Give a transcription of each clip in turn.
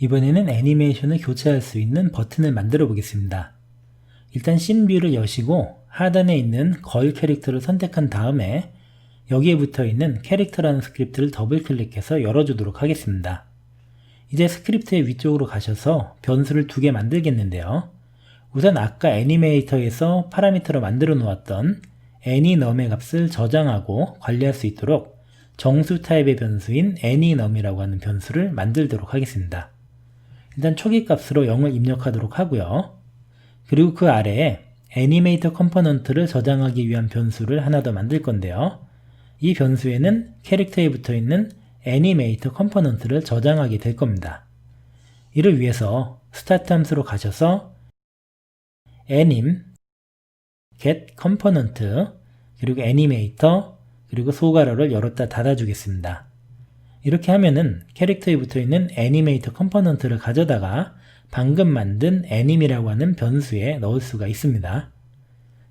이번에는 애니메이션을 교체할 수 있는 버튼을 만들어 보겠습니다. 일단 씬뷰를 여시고 하단에 있는 걸 캐릭터를 선택한 다음에 여기에 붙어 있는 캐릭터라는 스크립트를 더블 클릭해서 열어주도록 하겠습니다. 이제 스크립트의 위쪽으로 가셔서 변수를 두 개 만들겠는데요. 우선 아까 애니메이터에서 파라미터로 만들어 놓았던 애니넘의 값을 저장하고 관리할 수 있도록 정수 타입의 변수인 애니넘이라고 하는 변수를 만들도록 하겠습니다. 일단 초기 값으로 0을 입력하도록 하고요. 그리고 그 아래에 애니메이터 컴포넌트를 저장하기 위한 변수를 하나 더 만들 건데요. 이 변수에는 캐릭터에 붙어 있는 애니메이터 컴포넌트를 저장하게 될 겁니다. 이를 위해서 스타트 함수로 가셔서 anim get component 그리고 애니메이터 그리고 소괄호를 열었다 닫아 주겠습니다. 이렇게 하면은 캐릭터에 붙어 있는 애니메이터 컴포넌트를 가져다가 방금 만든 애님이라고 하는 변수에 넣을 수가 있습니다.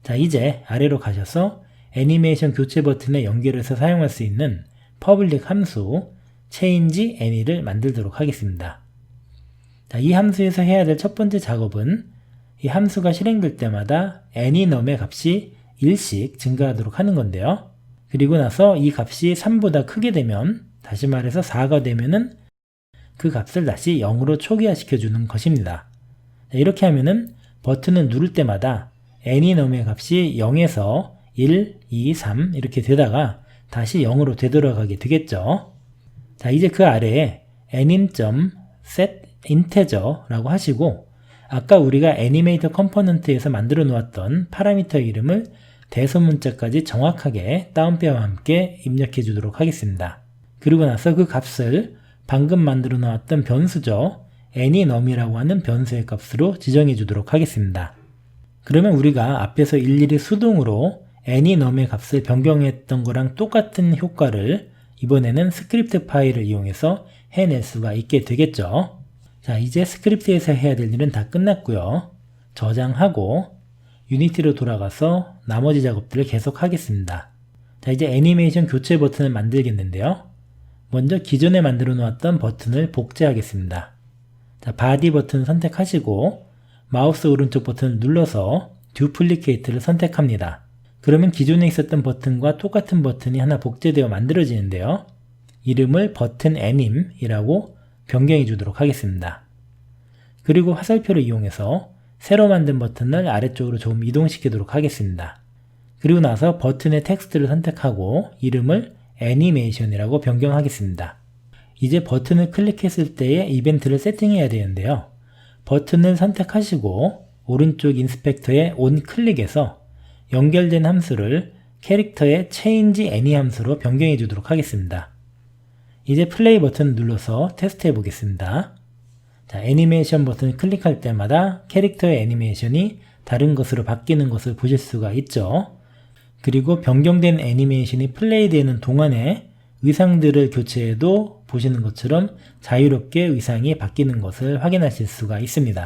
자, 이제 아래로 가셔서 애니메이션 교체 버튼에 연결해서 사용할 수 있는 퍼블릭 함수 change any를 만들도록 하겠습니다. 자, 이 함수에서 해야 될 첫 번째 작업은 이 함수가 실행될 때마다 anynom의 값이 1씩 증가하도록 하는 건데요. 그리고 나서 이 값이 3보다 크게 되면 다시 말해서 4가 되면은 그 값을 다시 0으로 초기화시켜 주는 것입니다. 자, 이렇게 하면은 버튼을 누를 때마다 anynom의 값이 0에서 1, 2, 3 이렇게 되다가 다시 0으로 되돌아가게 되겠죠. 자, 이제 그 아래에 anim.set integer라고 하시고 아까 우리가 애니메이터 컴포넌트에서 만들어 놓았던 파라미터 이름을 대소문자까지 정확하게 다운표와 함께 입력해 주도록 하겠습니다. 그리고 나서 그 값을 방금 만들어 놓았던 변수죠. anynom이라고 하는 변수의 값으로 지정해 주도록 하겠습니다. 그러면 우리가 앞에서 일일이 수동으로 anynom의 값을 변경했던 거랑 똑같은 효과를 이번에는 스크립트 파일을 이용해서 해낼 수가 있게 되겠죠. 자, 이제 스크립트에서 해야 될 일은 다 끝났고요. 저장하고 유니티로 돌아가서 나머지 작업들을 계속 하겠습니다. 자, 이제 애니메이션 교체 버튼을 만들겠는데요. 먼저 기존에 만들어 놓았던 버튼을 복제하겠습니다. 자, 바디 버튼 선택하시고 마우스 오른쪽 버튼을 눌러서 듀플리케이트를 선택합니다. 그러면 기존에 있었던 버튼과 똑같은 버튼이 하나 복제되어 만들어지는데요. 이름을 버튼 anim이라고 변경해 주도록 하겠습니다. 그리고 화살표를 이용해서 새로 만든 버튼을 아래쪽으로 조금 이동시키도록 하겠습니다. 그리고 나서 버튼의 텍스트를 선택하고 이름을 애니메이션이라고 변경하겠습니다. 이제 버튼을 클릭했을 때의 이벤트를 세팅해야 되는데요. 버튼을 선택하시고 오른쪽 인스펙터에 온 클릭해서 연결된 함수를 캐릭터의 change any 함수로 변경해 주도록 하겠습니다. 이제 플레이 버튼을 눌러서 테스트 해 보겠습니다. 자, 애니메이션 버튼을 클릭할 때마다 캐릭터의 애니메이션이 다른 것으로 바뀌는 것을 보실 수가 있죠. 그리고 변경된 애니메이션이 플레이되는 동안에 의상들을 교체해도 보시는 것처럼 자유롭게 의상이 바뀌는 것을 확인하실 수가 있습니다.